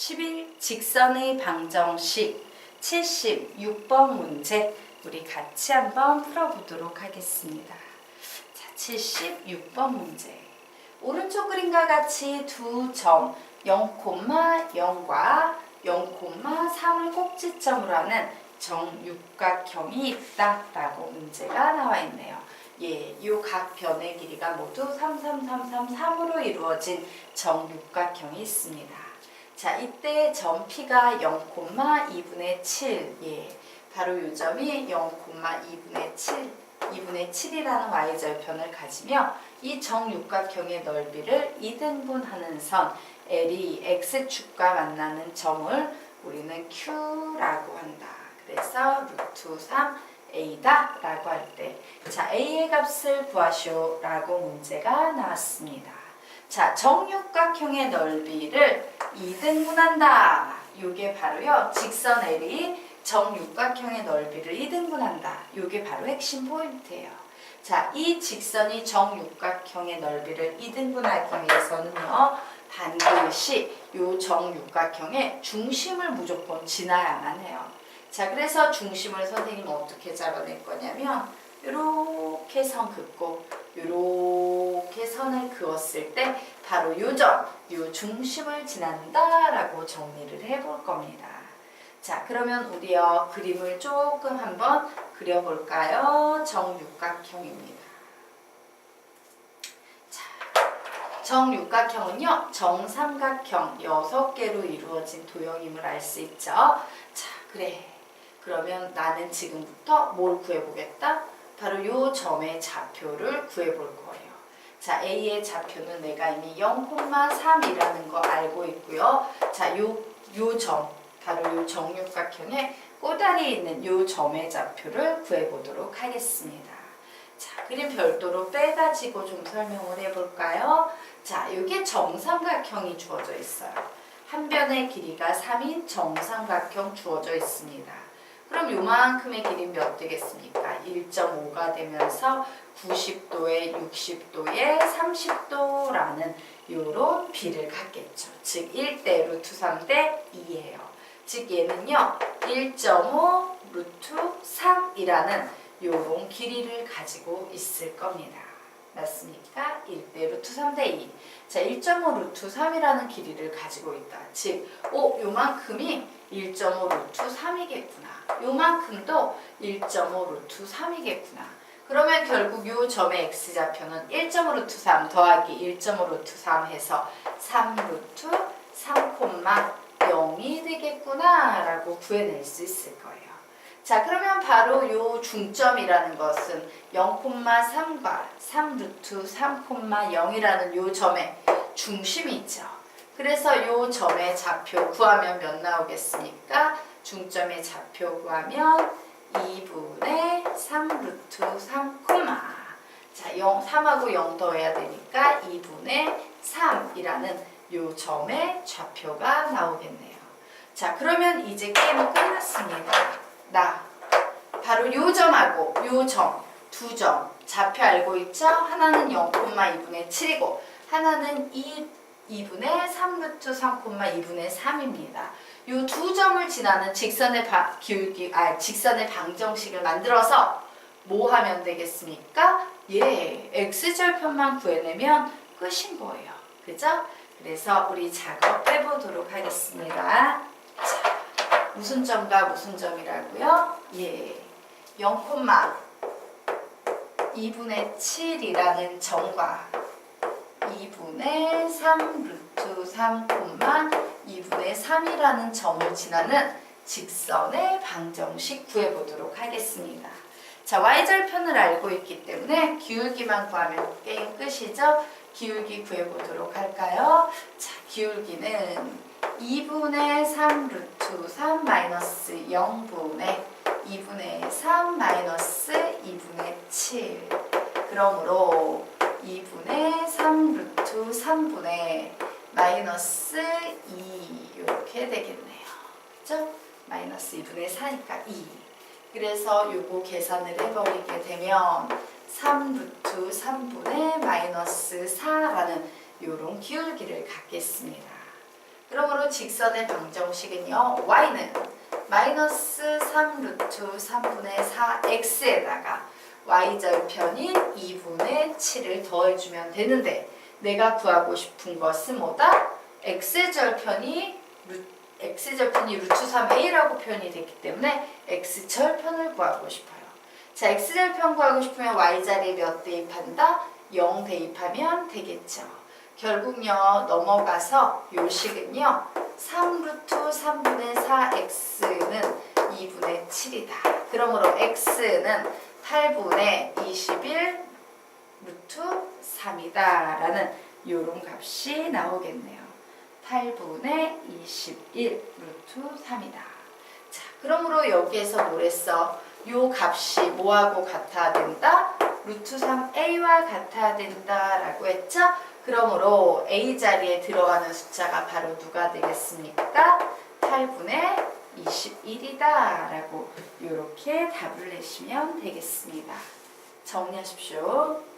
11. 직선의 방정식 76번 문제 우리 같이 한번 풀어보도록 하겠습니다. 자, 76번 문제. 오른쪽 그림과 같이 두 점 0,0과 0,3을 꼭지점으로 하는 정육각형이 있다라고 문제가 나와 있네요. 예, 요각 변의 길이가 모두 3, 3, 3, 3, 3으로 이루어진 정육각형이 있습니다. 자, 이때 점 P가 0,2분의 7, 예, 바로 요 점이 0,2분의 7, 2분의 7이라는 y절편을 가지며 이 정육각형의 넓이를 2등분하는 선 L이 x축과 만나는 점을 우리는 Q라고 한다. 그래서 루트 3 A다 라고 할 때, 자, A의 값을 구하시오 라고 문제가 나왔습니다. 자, 정육각형의 넓이를 2등분한다. 요게 바로요, 직선 L이 정육각형의 넓이를 2등분한다. 요게 바로 핵심 포인트예요. 자, 이 직선이 정육각형의 넓이를 2등분하기 위해서는요, 반드시 요 정육각형의 중심을 무조건 지나야만 해요. 자, 그래서 중심을 선생님은 어떻게 잡아낼 거냐면, 이렇게 선 긋고, 이렇게 선을 그었을 때, 바로 요 점, 요 중심을 지난다라고 정리를 해볼 겁니다. 자, 그러면 우리요, 그림을 조금 한번 그려볼까요? 정육각형입니다. 자, 정육각형은요, 정삼각형 6개로 이루어진 도형임을 알 수 있죠. 자, 그래. 그러면 나는 지금부터 뭘 구해보겠다? 바로 요 점의 좌표를 구해볼 거예요. 자, A의 좌표는 내가 이미 0,3이라는 거 알고 있고요. 자, 요, 요 점, 바로 요 정육각형의 꼬다리 있는 요 점의 좌표를 구해보도록 하겠습니다. 자, 그림 별도로 빼가지고 좀 설명을 해볼까요? 자, 이게 정삼각형이 주어져 있어요. 한 변의 길이가 3인 정삼각형 주어져 있습니다. 그럼 요만큼의 길이 몇 되겠습니까? 1.5가 되면서 90도에 60도에 30도라는 요런 비를 갖겠죠. 즉 1대 루트 3대 2예요. 즉 얘는요 1.5 루트 3이라는 요런 길이를 가지고 있을 겁니다. 맞습니까? 1대 루트 3대 2. 자, 1.5 루트 3이라는 길이를 가지고 있다. 즉, 오, 요만큼이 1.5 루트 3이겠구나. 요만큼도 1.5 루트 3이겠구나. 그러면 결국 요 점의 x좌표는 1.5 루트 3 더하기 1.5 루트 3 해서 3 루트 3,0이 되겠구나 라고 구해낼 수 있을 거예요. 자 그러면 바로 요 중점이라는 것은 0,3과 3 루트 3,0이라는 요 점의 중심이 있죠. 그래서 요 점의 좌표 구하면 몇 나오겠습니까? 중점의 좌표 구하면 2분의 3 루트 3 콤마 자 0, 3하고 0 더해야 되니까 2분의 3이라는 요 점의 좌표가 나오겠네요. 자 그러면 이제 게임은 끝났습니다. 나 바로 요 점하고 요 점 두 점 좌표 알고 있죠? 하나는 0,2분의 7이고 하나는 2, 2분의 3 루트 3,2분의 3입니다. 요 두 점을 지나는 직선의 바, 기울기 아 직선의 방정식을 만들어서 뭐 하면 되겠습니까? 예, x절편만 구해내면 끝인 거예요. 그죠? 그래서 우리 작업 해 보도록 하겠습니다. 자, 무슨 점과 무슨 점이라고요? 예. 0,2분의 7이라는 점과 2분의 3 루트 3, 2분의 3이라는 점을 지나는 직선의 방정식 구해보도록 하겠습니다. 자, y절편을 알고 있기 때문에 기울기만 구하면 게임 끝이죠? 기울기 구해보도록 할까요? 자, 기울기는 2분의 3 루트 3 마이너스 0분의 2분의 3 마이너스 2분의 7 그러므로 2분의 3 루트 3분의 마이너스 2 이렇게 되겠네요. 그죠? 마이너스 2분의 4니까 2 그래서 요거 계산을 해버리게 되면 3 루트 3분의 마이너스 4라는 요런 기울기를 갖겠습니다. 그러므로 직선의 방정식은요. y는 마이너스 3 루트 3분의 4x에다가 y절편인 2분의 7을 더해주면 되는데 내가 구하고 싶은 것은 뭐다? x절편이 루, x절편이 루트 3a라고 표현이 됐기 때문에 x절편을 구하고 싶어요. 자, x절편 구하고 싶으면 y자리에 몇 대입한다? 0 대입하면 되겠죠. 결국요 넘어가서 요 식은요 3 루트 3분의 4x는 2분의 7이다. 그러므로 x는 8분의 21 루트 3이다 라는 요런 값이 나오겠네요. 8분의 21 루트 3이다. 자, 그러므로 여기에서 뭐랬어? 요 값이 뭐하고 같아야 된다? 루트 3a와 같아야 된다 라고 했죠? 그러므로 a 자리에 들어가는 숫자가 바로 누가 되겠습니까? 8분의 21이다 라고 이렇게 답을 내시면 되겠습니다. 정리하십시오.